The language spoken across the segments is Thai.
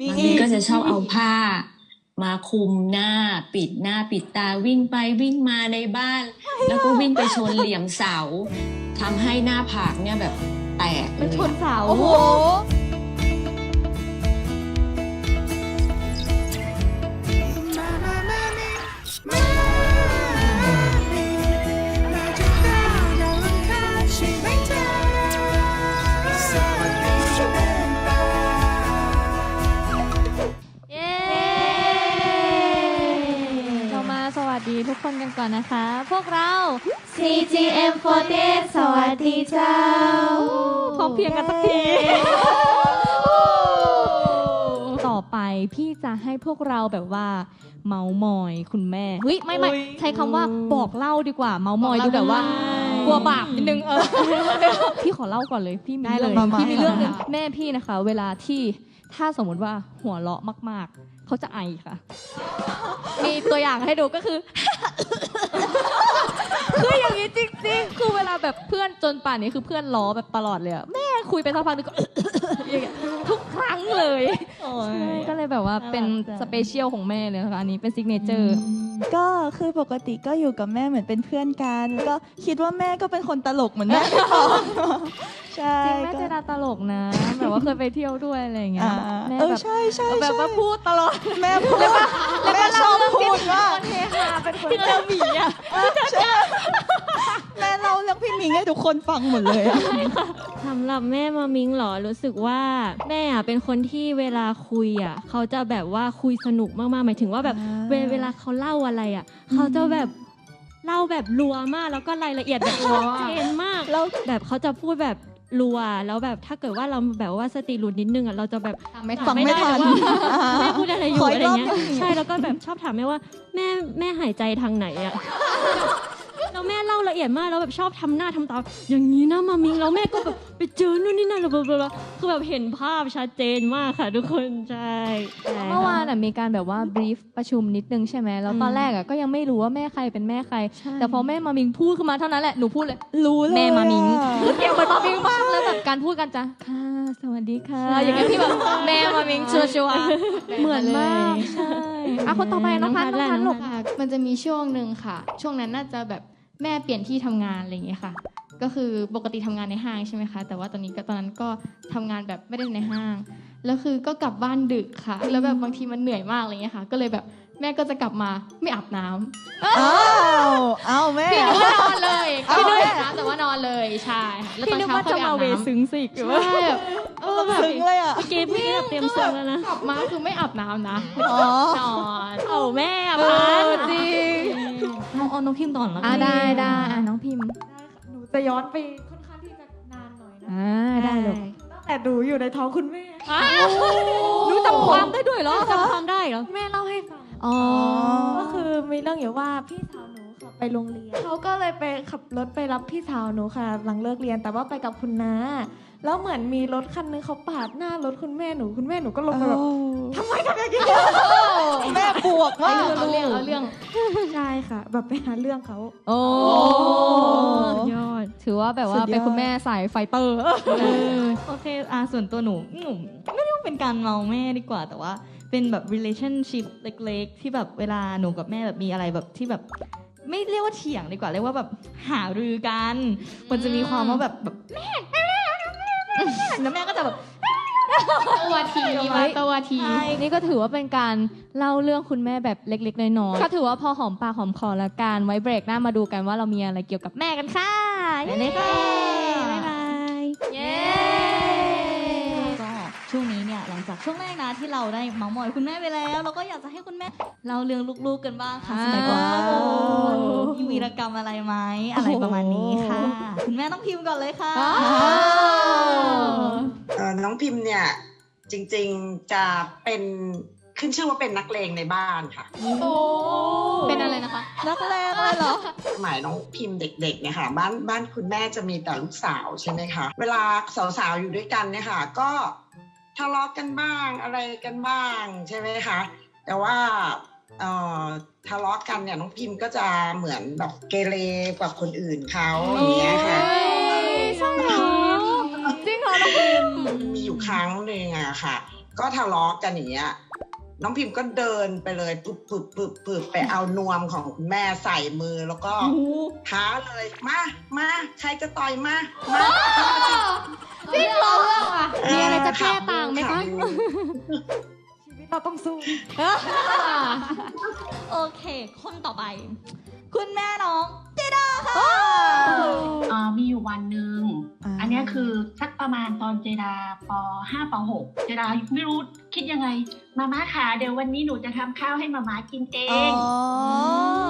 มีบางอีทีกก็จะชอบเอาผ้า มาคลุมหน้าปิดหน้าปิดตาวิ่งไปวิ่งมาในบ้าน แล้วก็วิ่งไปชนเหลี่ยมเสาทำให้หน้าผากเนี่ยแบบแตกเลมันยชนอะเสา โอ้โห กคนกันก่อนนะคะ พวกเรา CGM48 สวัสดีเจ้าพร้อมเพรียงกันสักทีต่อไปพี่จะให้พวกเราแบบว่า เมาส์มอยคุณแม่เฮ้ยไม่ไม่ใช้คำว่าบอกเล่าดีกว่า เมาส์มอยดูแบบว่า กลัวบาปนิดนึงเออ พี่ขอเล่าก่อนเลยพี่มีได้เลเลยยมามาพี่มีเรื่องหนึงค่ะแม่พี่นะคะ เวลาที่ถ้าสมมติว่าหัวเราะมาก ๆ เขาจะไอค่ะ มีตัวอย่างให้ดูก็คือคืออย่างนี้จริงๆ คือเวลาแบบเพื่อนจนป่านนี้คือเพื่อนล้อแบบตลอดเลยอะแม่คุยไปสักพักหนึงก็ อย่างเงี้ยทุกครั้งเลยใช่ก็เลยแบบว่าเป็นสเปเชียลของแม่เลยนะคะอันนี้เป็นซิกเนเจอร์ก็คือปกติก็อยู่กับแม่เหมือนเป็นเพื่อนกันก็คิดว่าแม่ก็เป็นคนตลกเหมือนแม่พี่ปองใช่จริงแม่ก็เจดาตลกนะ แบบว่าเคยไปเที่ยวด้วยอะไรอย่างเงี้ยอ่าแม่เออแบบใช่ใช่แบบใช่ว่าพูดตลอดแม่พูดแม่ชอบพูดว่าเฮฮาเป็นคนเจอหมีอะแม่เล่าเรื่องพี่มิงให้ทุกคนฟังหมดเลยอะสำหรับแม่มามิงเหรอรู้สึกว่าแม่อะเป็นคนที่เวลาคุยอะเขาจะแบบว่าคุยสนุกมากๆหมายถึงว่าแบบเวเวลาเขาเล่าอะไรอะเขาจะแบบเล่าแบบรัวมากแล้วก็รายละเอียดแบบชัดเจนมากแล้วแบบเขาจะพูดแบบ รัวแล้วแบบถ้าเกิดว่าเราแบบว่าสติหลุดนิดนึงอะเราจะแบบไม่ฟังไม่ทันแม่พูดอะไรอยู่ขออีอะกไรรอบเงี้ยหนึ่งใช่แล้วก็แบบชอบถามแม่ว่า แม่แม่หายใจทางไหนอะ แล้วแม่เล่าละเอียดมากแล้วแบบชอบทำหน้าทำตาอย่างนี้นะมามิงแล้วแม่ก็แบบไปเจอนู่นนี่นั่นแล้วแบบคือแบบเห็นภาพชัดเจนมากค่ะ ทุกคนใช่ใช่เมื่อวานอะมีการแบบว่าบรีฟประชุมนิดนึงใช่ไหมแล้วตอนแรกอะก็ยังไม่รู้ว่าแม่ใครเป็นแม่ใคร แต่พอแม่มามิงพูดขึ้นมาเท่านั้นแหละหนูพูดเลยรู้เลยแม่มามิงอะเกี่ยวกับมามิงมากแล้วแบบการพูดกันจ้ะค่ะสวัสดีค่ะ อย่างเงี้ยพี่แบบแม่มามิงชัวชัวร์ๆเหมือนมากใช่อะคนต่อไปน้องพันธุ์น้องพันธุ์ลูกค่ะมันจะมีช่วงหนึ่งค่ะ ช่วงนั้นน่าจะแบบ แม่เปลี่ยนที่ทำงานอะไรอย่างเงี้ยค่ะ ก็คือปกติทำงานในห้างใช่ไหมคะแต่ว่าตอนนี้ก็ตอนนั้นก็ทำงานแบบไม่ได้ในห้างแล้วคือก็กลับบ้านดึกค่ะ แล้วแบบบางทีมันเหนื่อยมากอะไรเงี้ยค่ะ ก็เลยแบบแม่ก็จะกลับมาไม่อาบน้ำอ้าวอ้าวแม่พี่นึกว่านอนเลยเอาพี่นึกแม่อาบน้ำแต่ว่านอนเลยใช่ค่ะแล้วตพี่อนนึกเช้าว่าค่อจะยไปมาอาบเวน้ำซึ้งสิหรือว่าใช่แบบเออแบบซึ้งเลยอะเกมพี่เตรียมซึ้งแล้วนะกลับมาคือไม่อาบน้ำนะอ๋อนอนเอาแม่อะเอพัอนจริง เอาเอาน้องพิมพ์ก่อนแล้วกัอะนได้ได้อะน้องพิมพ์หนูจะย้อนไปค่อนข้างที่จะนานหน่อยนะอ่าได้ลูกตั้งแต่หนูอยู่ในท้องคุณแม่หนูจำความได้ด้วยเหรอจำความได้เหรอ แม่เล่าให้ฟัง อ๋อก็คือมีเรื่องอยู่ว่าพี่สาวหนูขับไปโรงเรียนเขาก็เลยไปขับรถไปรับพี่สาวหนูค่ะ หลังเลิกเรียนแต่ว่าไปกับคุณน้า แล้วเหมือนมีรถคันนึงเขาปาดหน้ารถคุณแม่หนูคุณแม่หนูก็ลงไปแบบทำไมทำอย่างนี้แม่บวกมากเอาเรื่องเอาเรื่องใช่ค่ะ แบบไปหาเรื่องเขาโอ้ยอด ถือว่าแบบว่าเป็นคุณแม่สายไฟเตอร์โอเคอะส่วนตัวหนูหนูไม่ได้ว่าเป็นการเมาแม่ดีกว่าแต่ว่า เป็นแบบ relationship เล็ก ๆ ที่แบบเวลาหนูกับแม่แบบมีอะไรแบบที่แบบไม่เรียกว่าเถียงดีกว่าเรียกว่าแบบหารือกัน มันจะมีความว่าแบบแบบแม่ แม่แม่แม่แม่แล้วแม่ก็จะแบบตัวทีมาตัวทีใช่นี่ก็ถือว่าเป็นการเล่าเรื่องคุณแม่แบบเล็ก ๆ น้อยๆก็ถือว่าพอหอมปากหอมคอละกันไว้เบรกหน้ามาดูกันว่าเรามีอะไรเกี่ยวกับแม่กันค่ะเย้ไปเลยค่ะบ๊ายบายเย้ จากช่วงแรกนะที่เราได้เมาส์มอยคุณแม่ไปแล้วเราก็อยากจะให้คุณแม่เล่าเรื่องลูกๆกันบ้างค่ะสมัยก่อนมีวีรกรรมอะไรไหมอะไรประมาณนี้ค่ะ คุณแม่ต้องพิมพ์ก่อนเลยค่ะอ้าวเอ่อน้องพิมพ์เนี่ยจริงๆจะเป็นขึ้นชื่อว่าเป็นนักเลงในบ้านค่ะเป็นอะไรนะคะ นักแรงเลยเหรอสมัยน้องพิมพ์เด็กๆเนี่ยค่ะ บ้านบ้านคุณแม่จะมีแต่ลูกสาวใช่ไหมคะ เวลาสาวๆอยู่ด้วยกันเนี่ยค่ะ ก็ ทะเลาะกันบ้างอะไรกันบ้างใช่ไหมคะแต่ว่าเอ่อทะเลาะกันเนี่ยน้องพิมพ์ก็จะเหมือนแบบเกเรกว่าคนอื่นเขาอย่างเงี้ยค่ะใช่เหรอจริงเหรอน้องพิมมีอยู่ครั้งหนึ่งอะค่ะ ก็ทะเลาะกันอย่างเงี้ย น้องพิมพ์ก็เดินไปเลยปึ๊บปึ๊บปึ๊บปึ๊บไปเอานวมของคุณแม่ใส่มือแล้วก็ท้าเลยมามาใครจะต่อยมามาจริงเหรอมีอะไรจะแก้ต่างไหมคะชีวิตเราต้องสู้โอเค คนต่อไป คุณแม่ วันหนึ่งอ่าอันเนี้ยคือสักประมาณตอนเจดาป .5 ป .6 เจดาไม่รู้คิดยังไง มาม่าขาเดี๋ยววันนี้หนูจะทำข้าวให้มาม่ากินเออ๋อ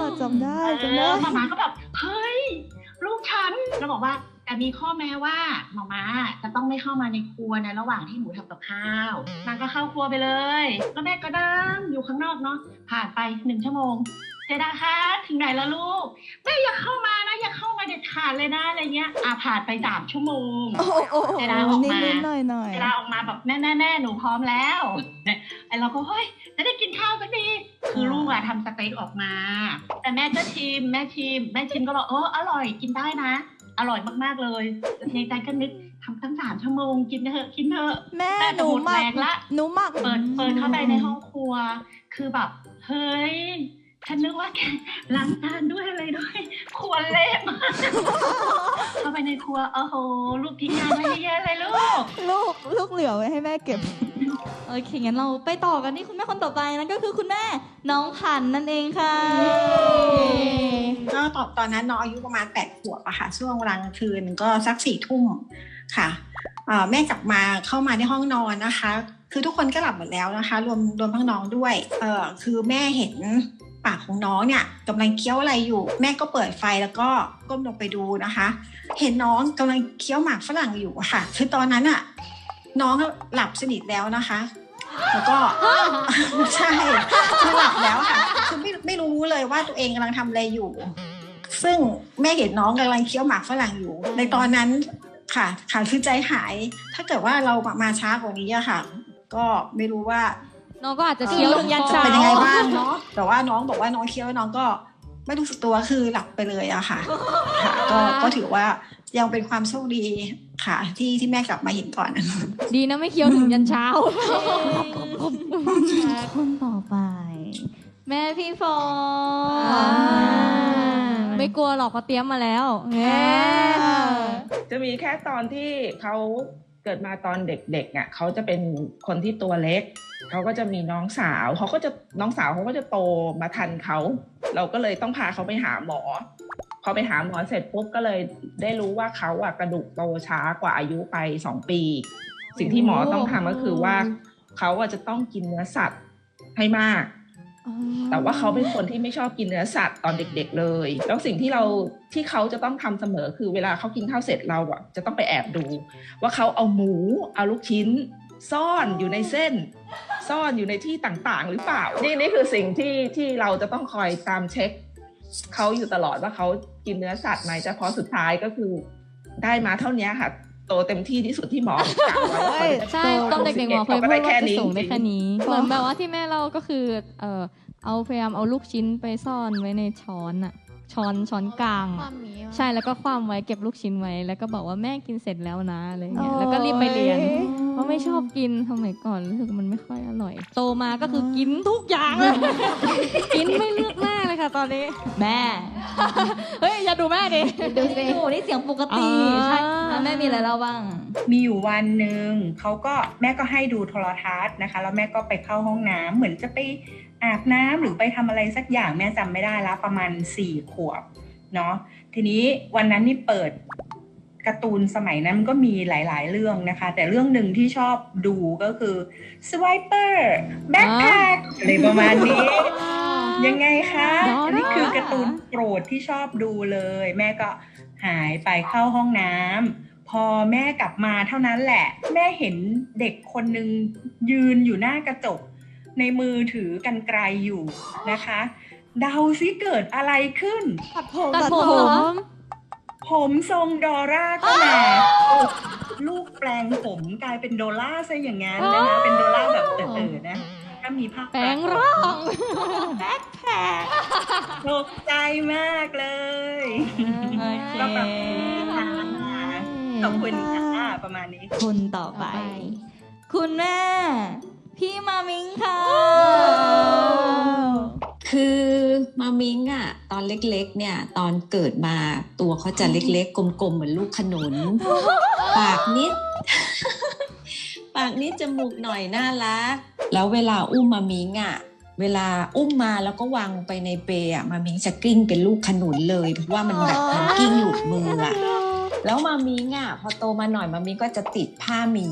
งจำได้จำได้เออมาม่าก็แบบเฮ้ยลูกฉันเราบอกว่าแต่มีข้อแม้ว่ามาม่าจะต้องไม่เข้ามาในครัวในระหว่างที่หนูทำกับข้าวนางก็เข้าครัวไปเลย แล้วแม่ก็ดังอยู่ข้างนอกเนาะผ่านไปหนึ่งชั่วโมง เจดาคะถึงไหนแล้วลูกแม่อย่าเข้ามานะ อย่าเข้ามาเด็ดขาดเลยนะอะไรเงี้ยอะผ่านไปสามชั่วโมงโอ้โหโอ้โหเจดาออกมานิดๆหน่อยหน่อยเวลาออกมาแบบแม่แม่แม่หนูพร้อมแล้วเนี่ยไอเราก็เฮ้ยจะได้กินข้าวสักทีคือลูกอะทำสเต็กออกมา แต่แม่ก็ชิมแม่ชิม แม่ชิมก็บอกเอออร่อยกินได้นะ อร่อยมากๆเลยในใจก็นึกทำตั้งสามชั่วโมงกินเถอะกินเถอะแม่แม่หจะนูหมดหมัแรกงละหนูหมักเปิดเปิดเข้าไปในห้องครัว คือแบบเฮ้ย ฉันนึกว่าแกล้างจานด้วยอะไรด้วยครัวเละมากเข้าไปในครัวโอ้โหลูกทิ้งงานไว้เยอะแยะเลยลูก ลูกลูกเหลือไว้ให้แม่เก็บ โอเคงั้นเราไปต่อกันที่คุณแม่คนต่อไปนั่นก็คือคุณแม่น้องพันธุ์นั่นเองค่ะ ก็ตอนตอนนั้นน้องอายุประมาณแปดขวบอะค่ะ ช่วงเวลากลางคืนก็สักสี่ทุ่มค่ะเอ่อแม่กลับมาเข้ามาในห้องนอนนะคะ คือทุกคนก็หลับหมดแล้วนะคะ รวมรวมทั้งน้องด้วย เออคือแม่เห็น ปากของน้องเนี่ยกำลังเคี้ยวอะไรอยู่ แม่ก็เปิดไฟแล้วก็ก้มลงไปดูนะคะ เห็นน้องกำลังเคี้ยวหมากฝรั่งอยู่ค่ะ คือตอนนั้นอะน้องหลับสนิทแล้วนะคะ แล้วก็ใช่คือหลับแล้วค่ะคือไม่ไม่รู้เลยว่าตัวเองกำลังทำอะไรอยู่ ซึ่งแม่เห็นน้องกำลังเคี้ยวหมากฝรั่งอยู่ ในตอนนั้นค่ะค่ะคือใจหาย ถ้าเกิดว่าเรามาช้ากว่านี้อะค่ะ ก็ไม่รู้ว่า น้องก็อาจจะเคี้ยวถึงยันเช้าเป็นยังไงบ้างเนาะแต่ว่าน้องบอกว่าน้องเคี้ยวแล้วน้องก็ไม่รู้สึกตัวคือหลับไปเลยอะค่ะค่ะ ก็ก็ถือว่ายังเป็นความโชคดีค่ะ ที่ที่แม่กลับมาเห็นก่อน ดีนะไม่เคี้ยวถึงยันเช้าคนต่อไป แม่พี่ฟออ่าร์ไม่กลัวหรอกเขาเตรียมมาแล้วแหมจะมีแค่ตอนที่เขา เกิดมาตอนเด็กๆอะเขาจะเป็นคนที่ตัวเล็ก เขาก็จะมีน้องสาว เขาก็จะน้องสาวเขาก็จะโตมาทันเขา เราก็เลยต้องพาเขาไปหาหมอ พอไปหาหมอเสร็จปุ๊บก็เลยได้รู้ว่าเขาอะกระดูกโตช้ากว่าอายุไปสองปี สิ่งที่หมอต้องทำก็คือว่า เขาอะจะต้องกินเนื้อสัตว์ให้มาก แต่ว่าเขาเป็นคนที่ไม่ชอบกินเนื้อสัตว์ตอนเด็ก ๆ เลย แล้วสิ่งที่เราที่เขาจะต้องทำเสมอคือเวลาเขากินข้าวเสร็จเราอะจะต้องไปแอบดู ว่าเขาเอาหมูเอาลูกชิ้น ซ่อนอยู่ในเส้น ซ่อนอยู่ในที่ต่างๆ หรือเปล่า นี่นี่คือสิ่งที่ที่เราจะต้องคอยตามเช็คเขาอยู่ตลอดว่าเขากินเนื้อสัตว์ไหมแต่พอสุดท้ายก็คือได้มาเท่านี้ค่ะ โตเต็มที่ที่สุดที่หมอกะไว้ว่าเขาจะใช่ตอนเด็กๆหมอเคยพูดว่าจะสูงได้แค่นี้จริงเหมือนแบบว่าที่แม่เล่าก็คือเออเอาพยายามเอาลูกชิ้นไปซ่อนไว้ในช้อนอะช้อนช้อนกลางคอะ วามหมีอะใช่แล้วก็คว่ำไว้เก็บลูกชิ้นไว้แล้วก็บอกว่าแม่กินเสร็จแล้วนะอะไรเงี้ยแล้วก็รีบไปเรียน เพราะไม่ชอบกินสมัยก่อนรู้สึกมันไม่ค่อยอร่อย โตมาก็คือกินทุกอย่างเลยกินไม่เลือกหน้าเลยค่ะตอนนี้ แม่ เฮ้ยอย่าดูแม่ดิดูสิโอ้นี่เสียงปกติอ่าใช่อะแม่มีอะไรเล่าบ้าง มีอยู่วันหนึ่งเขาก็แม่ก็ให้ดูโทรทัศน์นะคะ แล้วแม่ก็ไปเข้าห้องน้ำเหมือนจะไปอาบน้ำหรือไปทำอะไรสักอย่างแม่จำไม่ได้แล้วประมาณสี่ขวบเนาะ ทีนี้วันนั้นนี่เปิดการ์ตูนสมัยนั้นมันก็มีหลาย ๆ เรื่องนะคะ แต่เรื่องหนึ่งที่ชอบดูก็คือ Swiper Backpack อะไรประมาณนี้ ยังไงคะดอร่าอันนี้คือการ์ตูนโปรดที่ชอบดูเลย แม่ก็หายไปเข้าห้องน้ำพอแม่กลับมาเท่านั้นแหละ แม่เห็นเด็กคนหนึ่งยืนอยู่หน้ากระจก ในมือถือกันไกลอยู่นะคะ เดาซิเกิดอะไรขึ้น ตัดผมตัดตัดผมผเหรมอผมทรงดอร่าก็แหละลูกแปลงผมกลายเป็นโดล่าซะอย่างนั้นนะคะเป็นโดล่าแบบเต๋อๆนะ ถ้ามีภาพแปลงร่างตกใจมากเลยโอเคก็แบบค่ะขอบคุณค่ะประมาณนี้คนต่อไป คุณแม่ พี่มามิงค่ะ คือมามิงอะตอนเล็กๆ เนี่ย ตอนเกิดมาตัวเขาจะเล็กๆ กลมๆ เหมือนลูกขนุน ปากนิด ปากนิดจมูกหน่อยน่ารัก แล้วเวลาอุ้มมามิงอะเวลาอุ้มมาแล้วก็วางลงไปในเปย์อะมามิงจะกลิ้งเป็นลูกขนุนเลยเพราะว่ามันแบบมันกลิ้งหลุดมืออะแล้วมามิงอะพอโตมาหน่อยมามิงก็จะติดผ้าหมี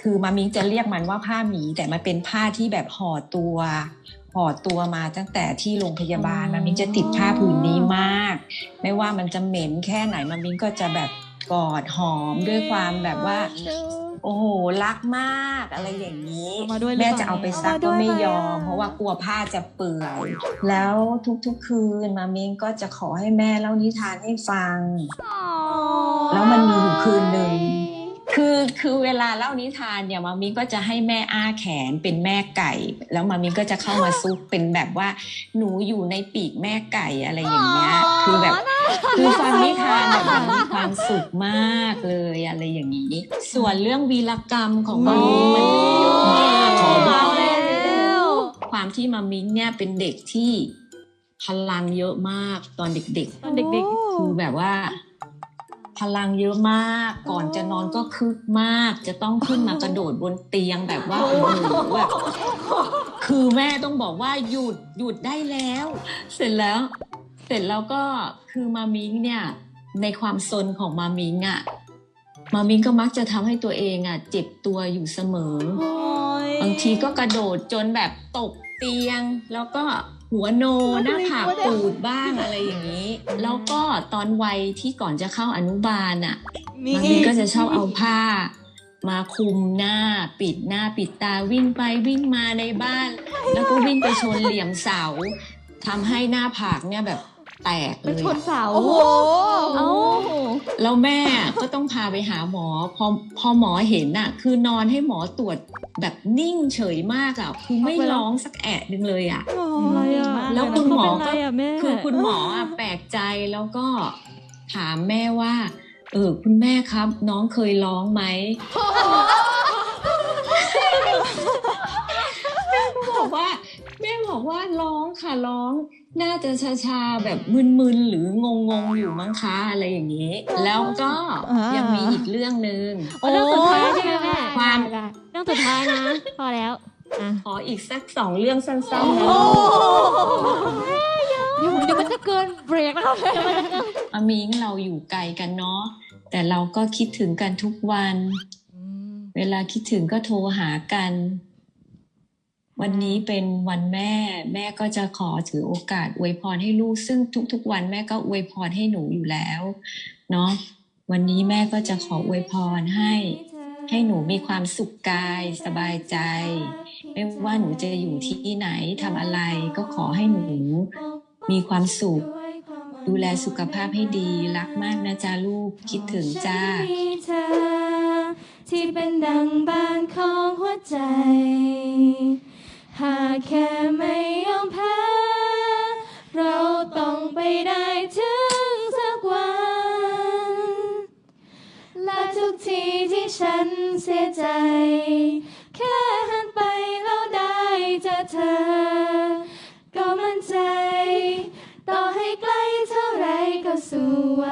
คือมามิงจะเรียกมันว่าผ้าหมีแต่มันเป็นผ้าที่แบบห่อตัว ห่อตัวมาตั้งแต่ที่โรงพยาบาลมามิงจะติดผ้าผืนนี้มาก ไม่ว่ามันจะเหม็นแค่ไหนมามิงก็จะแบบกอดหอมด้วยความแบบว่า โอ้โหรักมากอะไรอย่างนี้เอามาด้วยหรือแม่เปล่าจะเอาไปซักเอามาด้ก็วยไม่ไหมยอมอะเพราะว่ากลัวผ้าจะเปื่อยแล้วทุกๆคืนมามิงก็จะขอให้แม่เล่านิทานให้ฟัง แล้วมันมีอยู่คืนหนึ่ง คือคือเวลาเล่านิทานเนี่ยมามิก็จะให้แม่อ้าแขนเป็นแม่ไก่ แล้วมามิก็จะเข้ามาซุกเป็นแบบว่า หนูอยู่ในปีกแม่ไก่อะไรอย่างเงี้ย คือแบบคือฟังนิทานแบบมันมีความสุขมากเลยอะไรอย่างนี้ ส่วนเรื่องวีรกรรมของมามิมันมีเยอะมากขอบอกความที่มามิงเนี่ยเป็นเด็กที่พลังเยอะมากตอนเด็กๆตอนเด็กคือแบบว่า พลังเยอะมาก ก่อนจะนอนก็คึกมาก จะต้องขึ้นมากระโดดบนเตียงแบบว่าโอ้โหแบบคือแม่ต้องบอกว่าหยุดหยุดได้แล้ว เสร็จแล้ว เสร็จแล้วก็คือมามิงเนี่ยในความซนของมามิงอะมามิงก็มักจะทำให้ตัวเองอะเจ็บตัวอยู่เสมอบางทีก็กระโดดจนแบบตกเตียงแล้วก็ หัวโนหน้าผากปูดบ้างอะไรอย่างนี้ แล้วก็ตอนวัยที่ก่อนจะเข้าอนุบาลอะมีบางอีทีกก็จะชอบเอาผ้า มาคลุมหน้าปิดหน้าปิดตาวิ่งไปวิ่งมาในบ้าน แล้วก็วิ่งไปชนเหลี่ยมเสาทำให้หน้าผากเนี่ยแบบ แตกๆเลเป็นยชนอะเสาโอ้โห เอ้าแล้วแม่ก็ต้องพาไปหาหมอ พอพอหมอเห็นน่ะคือนอนให้หมอตรวจแบบนิ่งเฉยมากอะคือไม่ร้องสักแอะหนึ่งเลยอะอะไรอะแล้วคุณหมอเป็นก็ไรอะแม่คือคุณหมออะแปลกใจแล้วก็ถามแม่ว่า เออคุณแม่ครับ น้องเคยร้องไหม น่าจะชาๆแบบมึนๆหรืองงๆอยู่มั้งคะอะไรอย่างนี้ แล้วก็อ่ายัยังมีอีกเรื่องหนึ่งเอาเรื่องสุดท้ายใช่ไหมแม่ความได้เรื่องสุดท้ายนะ พอแล้วอะขออีกสักสองเรื่องสั้นๆนะเดี๋ยวเดี๋ยวมันจะเกินเบรกแล้วค่ะเดี๋ยวมันจะเกินอามิงเราอยู่ไกลกันเนาะแต่เราก็คิดถึงกันทุกวัน เวลาคิดถึงก็โทรหากัน วันนี้เป็นวันแม่ แม่ก็จะขอถือโอกาสอวยพรให้ลูก ซึ่งทุกๆ วันแม่ก็อวยพรให้หนูอยู่แล้ว เนาะวันนี้แม่ก็จะขออวยพรให้ ให้หนูมีความสุขกายสบายใจ ไม่ว่าหนูจะอยู่ที่ไหนทำอะไร ก็ขอให้หนูมีความสุข ดูแลสุขภาพให้ดีรักมากนะจ๊ะลูกคิดถึงจ้าที่เป็นดังบานของหัวใจ หากแค่ไม่ยอมแพ้ เราต้องไปได้ถึงสักวัน และทุกทีที่ฉันเสียใจ แค่หันไปแล้วได้เจอเธอ ก็มั่นใจ ต่อให้ใกล้เท่าไรก็สู้ไหว